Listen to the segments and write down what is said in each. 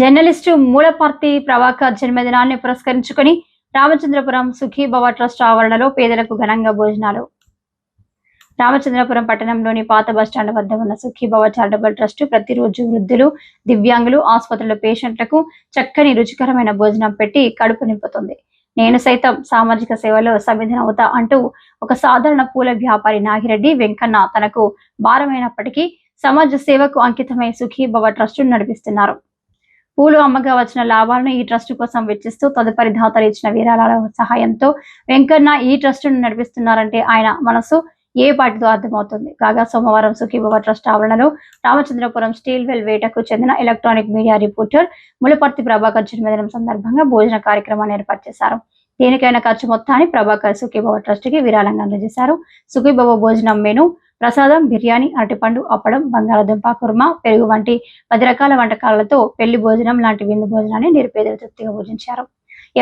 Journalist Mulaparti Prabhakar జన్మదినాన్ని పురస్కరించుకొని Ramachandrapuram Sukhibhava trust ఆవరణలో పేదలకు ఘనంగా భోజనాలు. రామచంద్రపురం పట్టణంలోని పాత బస్టాండ్ వద్ద ఉన్న సుఖీభవ చారిటబుల్ ట్రస్ట్ ప్రతిరోజు వృద్ధులు దివ్యాంగులు ఆసుపత్రుల పేషెంట్లకు చక్కని రుచికరమైన భోజనం పెట్టి కడుపు నింపుతుంది. నేను సైతం సామాజిక సేవలో సమిధనవుతా అంటూ ఒక సాధారణ పూల వ్యాపారి నాగిరెడ్డి వెంకన్న తనకు భారమైనప్పటికీ సమాజ సేవకు అంకితమై సుఖీభవ ట్రస్ట్ నడిపిస్తున్నారు. పూలు అమ్మగా వచ్చిన లాభాలను ఈ ట్రస్ట్ కోసం వెచ్చిస్తూ తదుపరి దాతలు ఇచ్చిన విరాళాల సహాయంతో వెంకన్న ఈ ట్రస్ట్ను నడిపిస్తున్నారంటే ఆయన మనసు ఏ పాటితో అర్థమవుతుంది? కాగా సోమవారం సుఖీభవ ట్రస్ట్ ఆవరణలో రామచంద్రపురం స్టీల్ వెల్ వేటకు చెందిన electronic media reporter Mulaparthi Prabhakar జన్మదినం సందర్భంగా భోజన కార్యక్రమాన్ని ఏర్పాటు చేశారు. దేనికైనా ఖర్చు మొత్తాన్ని ప్రభాకర్ సుఖీభవ ట్రస్ట్కి విరాళంగా అందజేశారు. సుఖీభవ భోజనం మెను ప్రసాదం బిర్యానీ అరటిపండు అప్పడం బంగాళదుంప కుర్మా పెరుగు వంటి పది రకాల వంటకాలతో పెళ్ళి భోజనం లాంటి విందు భోజనాన్ని నిరుపేదలు తృప్తిగా భోజించారు.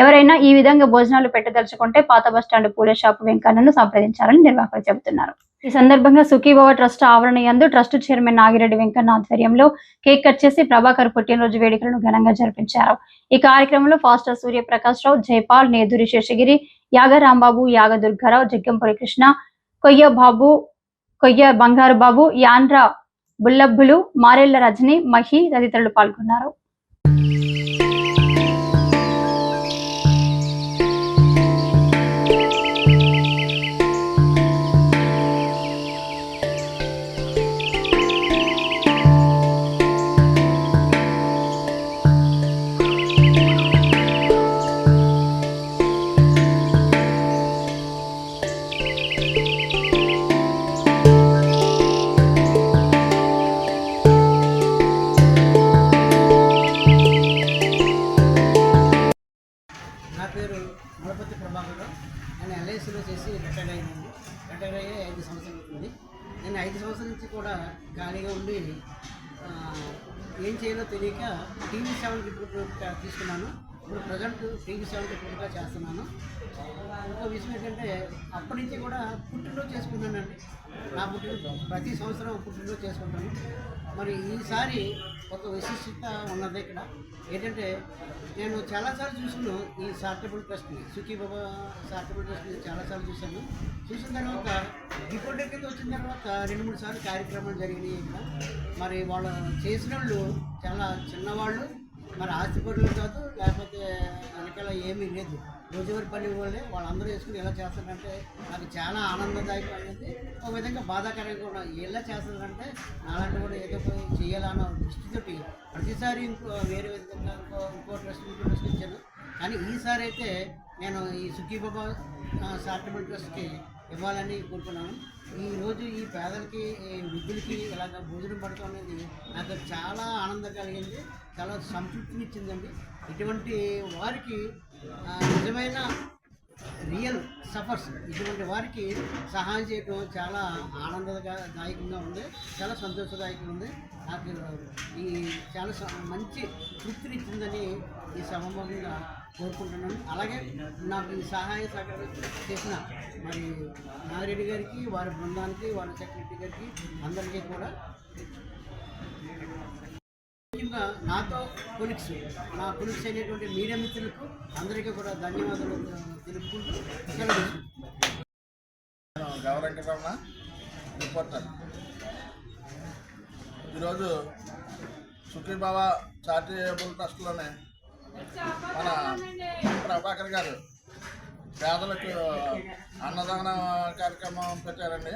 ఎవరైనా ఈ విధంగా భోజనాలు పెట్టదలుచుకుంటే పాత బస్టాండ్ పూల షాపు వెంకన్నను సంప్రదించాలని నిర్వాహకులు చెబుతున్నారు. ఈ సందర్భంగా సుఖీభవ ట్రస్ట్ ఆవరణ యందు ట్రస్ట్ చైర్మన్ నాగిరెడ్డి వెంకన్న ఆధ్వర్యంలో కేక్ కట్ చేసి ప్రభాకర్ పుట్టినరోజు వేడుకలను ఘనంగా జరిపించారు. ఈ కార్యక్రమంలో ఫాస్టర్ సూర్యప్రకాష్ రావు జైపాల్ నేదురి శేషగిరి యాగ రాంబాబు యాగ దుర్గారావు జగ్గంపురి కృష్ణ కొయ్య బాబు కొయ్య బంగారు బాబు యాండ్ర బుల్లబ్బులు మారెళ్ళ రజని మహి తదితరులు పాల్గొన్నారు. ఐదు సంవత్సరాలు అవుతుంది. నేను ఐదు సంవత్సరాల నుంచి కూడా ఖాళీగా ఉండి ఏం చేయాలో తెలియక టీవీ సెవెన్ రిపోర్ట్ తీసుకున్నాను. ఇప్పుడు ప్రజెంట్ టీవీ సెవెన్ ఫుడ్గా చేస్తున్నాను. ఇంకో విషయం ఏంటంటే అప్పటి నుంచి కూడా పుట్టినరోజు చేసుకున్నానండి. నా పుట్టినరోజు ప్రతి సంవత్సరం పుట్టినరోజు చేసుకుంటాను. మరి ఈసారి ఒక విశిష్టత ఉన్నది ఇక్కడ. ఏంటంటే నేను చాలాసార్లు చూసాను ఈ చారిటబుల్ ట్రస్ట్ని సుఖీ బాబా చారిటబుల్ ట్రస్ట్ని చాలాసార్లు చూశాను. చూసిన తర్వాత రిపోర్ట్ కింద వచ్చిన తర్వాత రెండు మూడు సార్లు కార్యక్రమాలు జరిగినాయి ఇక్కడ. మరి వాళ్ళు చేసిన వాళ్ళు చాలా చిన్నవాళ్ళు. మరి హాస్పిటల్ కాదు లేకపోతే వెనకాల ఏమీ లేదు. రోజువారి పని వాళ్ళే వాళ్ళందరూ వేసుకుని ఎలా చేస్తారంటే నాకు చాలా ఆనందదాయకమైనది ఒక విధంగా బాధాకరంగా కూడా ఎలా చేస్తారంటే నాలాంటి కూడా ఏదో చేయాలన్న దృష్టితోటి ప్రతిసారి ఇంకో వేరే విధంగా ఇంకో ఇంకో ట్రస్ట్ ఇంకో ట్రస్ట్ ఇచ్చాను కానీ ఈసారి అయితే నేను ఈ సుఖీబాబా సార్టిమెంట్ ట్రస్ట్కి ఇవ్వాలని కోరుకున్నాను. ఈ రోజు ఈ పేదలకి ఈ వృద్ధులకి ఇలాగ భోజనం పడటం అనేది నాకు చాలా ఆనందం కలిగింది. చాలా సంతృప్తిని ఇచ్చిందండి ఇటువంటి వారికి నిజమైన రియల్ సఫర్స్ ఇటువంటి వారికి సహాయం చేయడం చాలా ఆనందదాయకంగా ఉంది. చాలా సంతోషదాయకంగా ఉంది. నాకు ఈ చాలా స- మంచి తృప్తినిచ్చిందని ఈ సమభంగా కోరుకుంటున్నాను. అలాగే నాకు సహాయ సహకారం చేసిన మరి నాగిరెడ్డి గారికి వారి బృందానికి వారి సెక్రటరీ గారికి అందరికీ కూడా ముఖ్యంగా నాతో కొలిక్స్ నా కొలిక్స్ అయినటువంటి మీడియా మిత్రులకు అందరికీ కూడా ధన్యవాదాలు తెలుపుకుంటూ సెలవు రిపోర్టర్. ఈరోజు సుఖీబాబా చారిటబుల్ ట్రస్ట్లోనే మన ప్రభాకర్ గారు పేదలకు అన్నదాన కార్యక్రమం పెట్టారండి.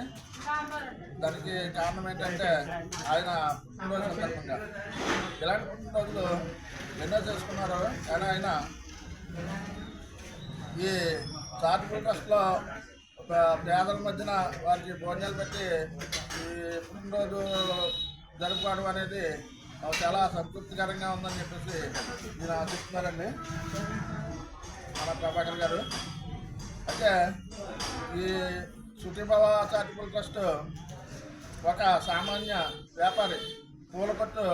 దానికి కారణం ఏంటంటే ఆయన పుట్టినరోజు సందర్భంగా. ఇలాంటి పుట్టినరోజులు ఎన్నో చేసుకున్నారు. కానీ ఆయన ఈ చారిటబుల్ ట్రస్ట్లో పేదల మధ్యన వారికి భోజనాలు పెట్టి ఈ పుట్టినరోజు జరుపుకోవడం అనేది చాలా సంతృప్తికరంగా ఉందని చెప్పేసి మీరు ఆశిస్తున్నారండి. మన ప్రభాకర్ గారు. అయితే ఈ సుఖీభవ చారిటబుల్ ట్రస్ట్ ఒక సామాన్య వ్యాపారి పూలపట్టు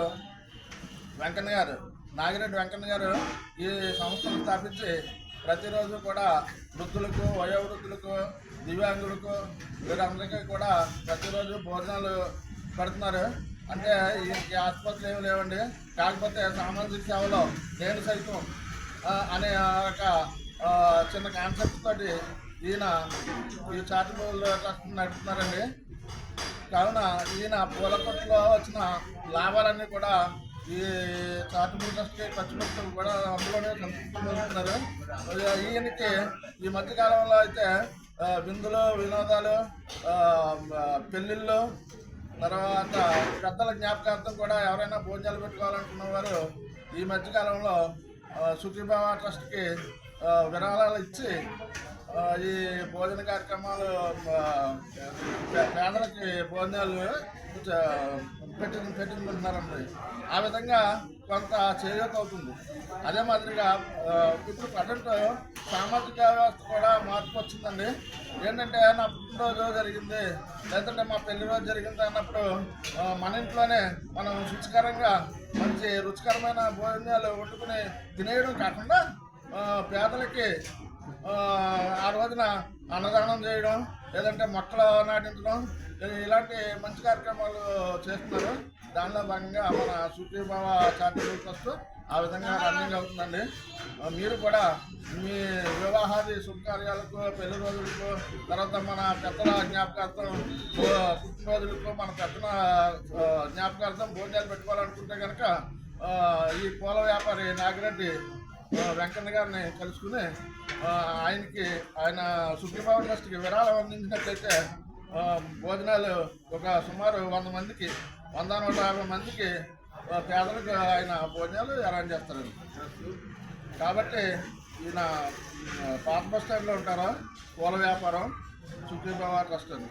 వెంకన్న గారు నాగిరెడ్డి వెంకన్న గారు ఈ సంస్థను స్థాపించి ప్రతిరోజు కూడా వృద్ధులకు వయోవృద్ధులకు దివ్యాంగులకు వీరందరికీ కూడా ప్రతిరోజు భోజనాలు పెడుతున్నారు. అంటే ఈ ఆసుపత్రులు ఏమి లేవండి. కాకపోతే సామాజిక సేవలో నేను సైతం అనే ఒక చిన్న కాన్సెప్ట్ తోటి ఈయన ఈ చారిటబుల్ ట్రస్ట్ నడుపుతున్నారండి. కావున ఈయన పూల కొట్టులో వచ్చిన లాభాలన్నీ కూడా ఈ చారిటబుల్ ట్రస్ట్కి ఖర్చు పెట్టడం కూడా అందులోనే సంతృప్తి ఈయనకి ఈ మధ్యకాలంలో అయితే విందులు వినోదాలు పెళ్ళిళ్ళు తర్వాత పెద్దల జ్ఞాపకార్థం కూడా ఎవరైనా భోజనాలు పెట్టుకోవాలనుకున్న వారు ఈ మధ్యకాలంలో సుఖీభావ ట్రస్ట్కి విరాళాలు ఇచ్చి ఈ భోజన కార్యక్రమాలు పేదలకి భోజనాలు పెట్టి పెట్టుకుంటున్నారండి ఆ విధంగా కొంత చేయూత అవుతుంది. అదే మాదిరిగా ఇప్పుడు ప్రజెంట్ సామాజిక వ్యవస్థ కూడా మార్పు వచ్చిందండి. ఏంటంటే నా పుట్టినరోజు జరిగింది. లేదంటే మా పెళ్ళి రోజు జరిగింది అన్నప్పుడు మన ఇంట్లోనే మనం రుచికరంగా మంచి రుచికరమైన భోజనాలు వండుకుని తినేయడం కాకుండా పేదలకి ఆ, రోజున అన్నదానం చేయడం లేదంటే మొక్కలు నాటించడం ఇలాంటి మంచి కార్యక్రమాలు చేస్తున్నారు. దానిలో భాగంగా మన సుఖీభావ చారిటబుల్ ట్రస్ట్ ఆ విధంగా రన్నింగ్ అవుతుందండి. మీరు కూడా మీ వివాహాది శుభకార్యాలకు పెళ్ళి రోజులకు తర్వాత మన పెద్దల జ్ఞాపకార్థం పుట్టినరోజులకు మన పెద్దల జ్ఞాపకార్థం భోజనాలు పెట్టుకోవాలనుకుంటే కనుక ఈ పూల వ్యాపారి నాగిరెడ్డి వెంకన్న గారిని కలుసుకుని ఆయనకి ఆయన సుగ్రీబాబు ట్రస్ట్కి విరాళం అందించినట్లయితే భోజనాలు ఒక సుమారు వంద మందికి వంద నూట యాభై మందికి పేదలకు ఆయన భోజనాలు అరేంజ్ చేస్తారండి కాబట్టి ఈయన పాత బస్ స్టాండ్లో ఉంటారా? పూల వ్యాపారం సుగ్రీబాబు ట్రస్ట్ అండి